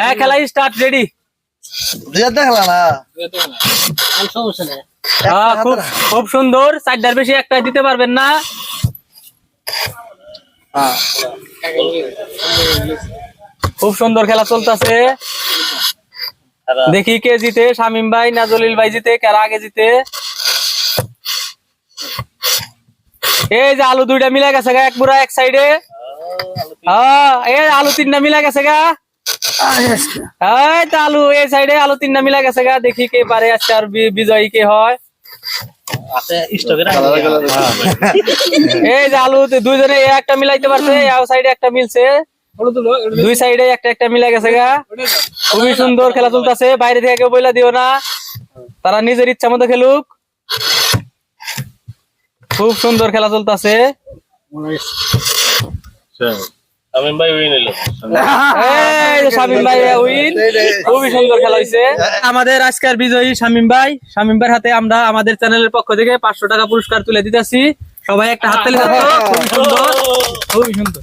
হ্যাঁ খেলা start ready হ্যাঁ খুব খুব সুন্দর চারটার বেশি একটা দিতে পারবেন না। হ্যাঁ। খুব সুন্দর খেলা চলতেছে। দেখি কে জিতে শামিম ভাই না জলিল ভাই জিতে কারা আগে জিতে? এই যে আলু দুইটা মিলা গেছে গা এক বুড়া এক সাইডে হ্যাঁ এই আলু তিনটা মিলা গেছে গা। এই তো আলু এই সাইডে আলু তিনটা মিলা গেছে গা দেখি কে পারে আজকে আর বিজয়ী কে হয়। এই যে আলু দুইজনে এ একটা মিলাইতে পারছে সাইডে একটা মিলছে। দুই সাইডে একটা একটা মিলা গেছে গা। খুবই সুন্দর খেলা চলতেছে বাইরে থেকে কেউ বইলা দিও না। তারা নিজের ইচ্ছা মতো খেলুক। খুব সুন্দর খেলা চলতেছে। শামিম ভাই উইন হইল। শামিম ভাই উইন। খুবই সুন্দর খেলা হয়েছে। আমাদের আজকের বিজয়ী শামিম ভাই। শামিম ভাইয়ের হাতে আমরা আমাদের চ্যানেলের পক্ষ থেকে পাঁচশো টাকা পুরস্কার তুলে দিতেছি। সবাই একটা হাত তালি খুবই সুন্দর। খুবই সুন্দর।